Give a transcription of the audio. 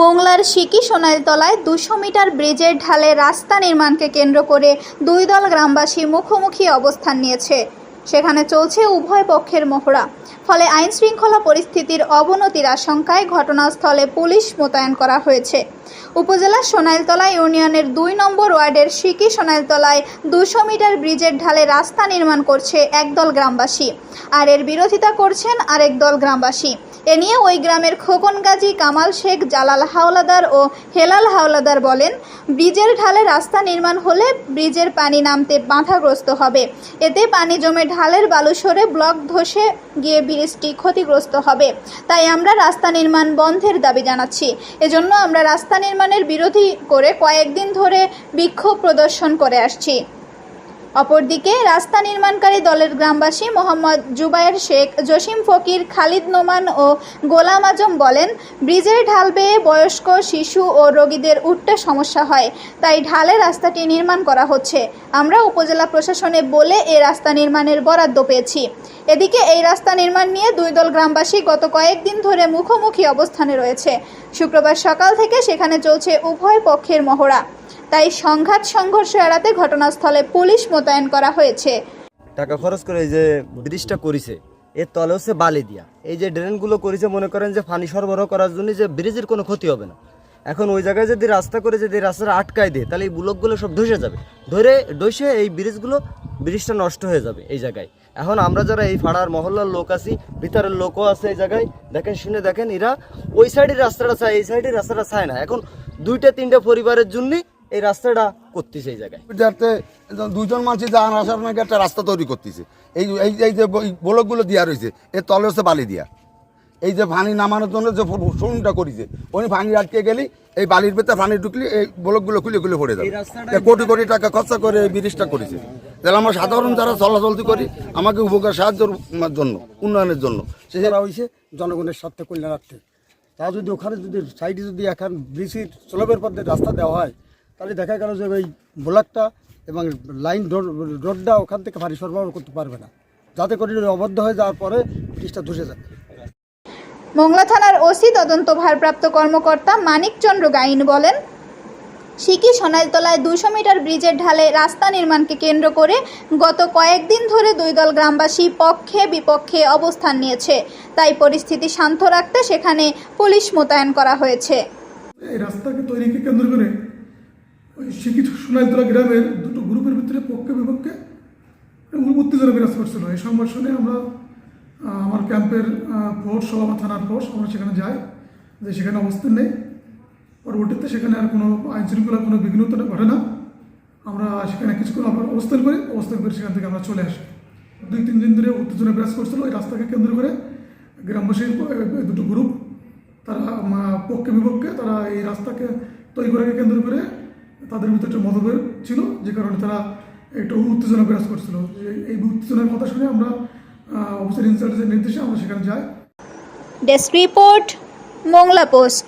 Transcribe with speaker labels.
Speaker 1: মোংলার সিকি সোনাইলতলায় দুশো মিটার ব্রিজের ঢালে রাস্তা নির্মাণকে কেন্দ্র করে দুই দল গ্রামবাসী মুখোমুখি অবস্থান নিয়েছে। সেখানে চলছে উভয় পক্ষের মহড়া। ফলে আইনশৃঙ্খলা পরিস্থিতির অবনতির আশঙ্কায় ঘটনাস্থলে পুলিশ মোতায়েন করা হয়েছে। উপজেলার সোনাইলতলা ইউনিয়নের দুই নম্বর ওয়ার্ডের সিকি সোনাইলতলায় দুশো মিটার ব্রিজের ঢালে রাস্তা নির্মাণ করছে একদল গ্রামবাসী। আর এর বিরোধিতা করছেন আরেক দল গ্রামবাসী। এ নিয়ে ওই গ্রামের খোকন গাজী কামাল শেখ, জালাল হাওলাদার ও হেলাল হাওলাদার বলেন, ব্রিজের ঢালে রাস্তা নির্মাণ হলে ব্রিজের পানি নামতে বাধাগ্রস্ত হবে। এতে পানি জমে ঢালের বালু সরে ব্লক ধসে গিয়ে ব্রিজটি ক্ষতিগ্রস্ত হবে। তাই আমরা রাস্তা নির্মাণ বন্ধের দাবি জানাচ্ছি। এজন্য আমরা রাস্তা নির্মাণের বিরোধী করে কয়েকদিন ধরে বিক্ষোভ প্রদর্শন করে আসছি। অপরদিকে রাস্তা নির্মাণকারী দলের গ্রামবাসী মোহাম্মদ জুবায়ের শেখ, জসিম ফকির, খালিদ নোমান ও গোলাম আজম বলেন, ব্রিজের ঢাল বেয়ে বয়স্ক শিশু ও রোগীদের উঠতে সমস্যা হয়, তাই ঢালে রাস্তাটি নির্মাণ করা হচ্ছে। আমরা উপজেলা প্রশাসনে বলে এই রাস্তা নির্মাণের বরাদ্দ পেয়েছি। এদিকে এই রাস্তা নির্মাণ নিয়ে দুই দল গ্রামবাসী গত কয়েকদিন ধরে মুখোমুখি অবস্থানে রয়েছে। শুক্রবার সকাল থেকে সেখানে চলছে উভয় পক্ষের মহড়া। তাই সংঘাত সংঘর্ষ এড়াতে ঘটনাস্থলে পুলিশ মোতায়েন করা হয়েছে।
Speaker 2: টাকা খরচ করে এই যে ব্রিজটা করেছে, এর তলে হচ্ছে বালি দিয়া। এই যে ড্রেনগুলো করেছে, মনে করেন যে পানি সরবরাহ করার জন্য যে ব্রিজের কোনো ক্ষতি হবে না। এখন ওই জায়গায় যদি রাস্তা করে যদি রাস্তাটা আটকায় দেয়, তাহলে এই ব্লকগুলো সব ধসে যাবে। ধরে ডসে এই ব্রিজগুলো, ব্রিজটা নষ্ট হয়ে যাবে এই জায়গায়। এখন আমরা যারা এই পাড়ার মহল্লার লোক আছি, ভিতরের লোকও আছে এই জায়গায়, দেখেন, শুনে দেখেন, এরা ওই সাইডের রাস্তাটা চায়, এই সাইডের রাস্তাটা চায় না। এখন দুইটা, তিনটা পরিবারের জন্যই এই রাস্তাটা করতেছে এই জায়গায়।
Speaker 3: যাতে দুজন মানুষ যান আসার নাকি একটা রাস্তা তৈরি করতেছে। এই এই এই যে ব্লকগুলো দেওয়া রয়েছে এর তলে হচ্ছে বালি দিয়া। এই যে পানি নামানোর জন্য যে শুনটা করেছে উনি পানি আটকে গেলি এই বালির ভেতরে পানি ঢুকলি এই ব্লকগুলো খুলে খুলে পড়ে যাবে। কোটি কোটি টাকা খরচা করে এই ব্রিজটা করেছে। তাহলে আমরা সাধারণ যারা চলাচলতি করি আমাকে উপকার সাহায্যের জন্য উন্নয়নের জন্য। সে
Speaker 4: করা হয়েছে জনগণের স্বার্থে কল্যাণার্থে। তা যদি ওখানে যদি সাইডে যদি এখন ব্রিজের চলবের পথে রাস্তা দেওয়া হয় তাহলে দেখা গেল যে ওই ব্লকটা এবং লাইন রোডটা ওখান থেকে ভারী সরবরাহ করতে পারবে না। যাতে করে অবদ্ধ হয়ে যাওয়ার পরে ব্রিজটা ধসে যাবে
Speaker 1: মোংলা থানার ওসি তদন্ত ভারপ্রাপ্ত কর্মকর্তা মানিকচন্দ্র গাইন বলেন সিকি সোনাইলতলায় দুশো মিটার ব্রিজের ঢালে রাস্তা নির্মাণকে কেন্দ্র করে গত কয়েকদিন ধরে দুই দল গ্রামবাসী পক্ষে বিপক্ষে অবস্থান নিয়েছে। তাই পরিস্থিতি শান্ত রাখতে সেখানে পুলিশ মোতায়েন করা হয়েছে।
Speaker 5: এই রাস্তাকে তৈরিকে কেন্দ্র করে ওই শিক্ষিত সোনাইতলা গ্রামের দুটো গ্রুপের ভিতরে পক্ষে বিপক্ষে উত্তেজনা বিরাজ করছিল। এই সংঘর্ষণে আমরা আমার ক্যাম্পের ফোর্স সহ আমার থানার ফোর্স আমরা সেখানে যাই, যে সেখানে অবস্থান নেই। পরবর্তীতে সেখানে আর কোনো আইন শৃঙ্খলার কোনো বিঘ্নতা ঘটে না। আমরা সেখানে কিছুক্ষণ অবস্থান করি, অবস্থান করে সেখান থেকে আমরা চলে আসি। দুই তিন দিন ধরে উত্তেজনা বিরাজ করছিল এই রাস্তাকে কেন্দ্র করে। গ্রামবাসীর দুটো গ্রুপ, তারা পক্ষে বিপক্ষে তারা এই রাস্তাকে তৈরি করাকে কেন্দ্র করে তাদের ভিতরে একটা মতভেদ ছিল, যে কারণে তারা একটু উত্তেজনা বিরাজ করছিল। এই উত্তেজনার কথা শুনে আমরা অফিসার ইনচার্জের নির্দেশে আমরা সেখানে যাই।
Speaker 1: Desk report Mongla post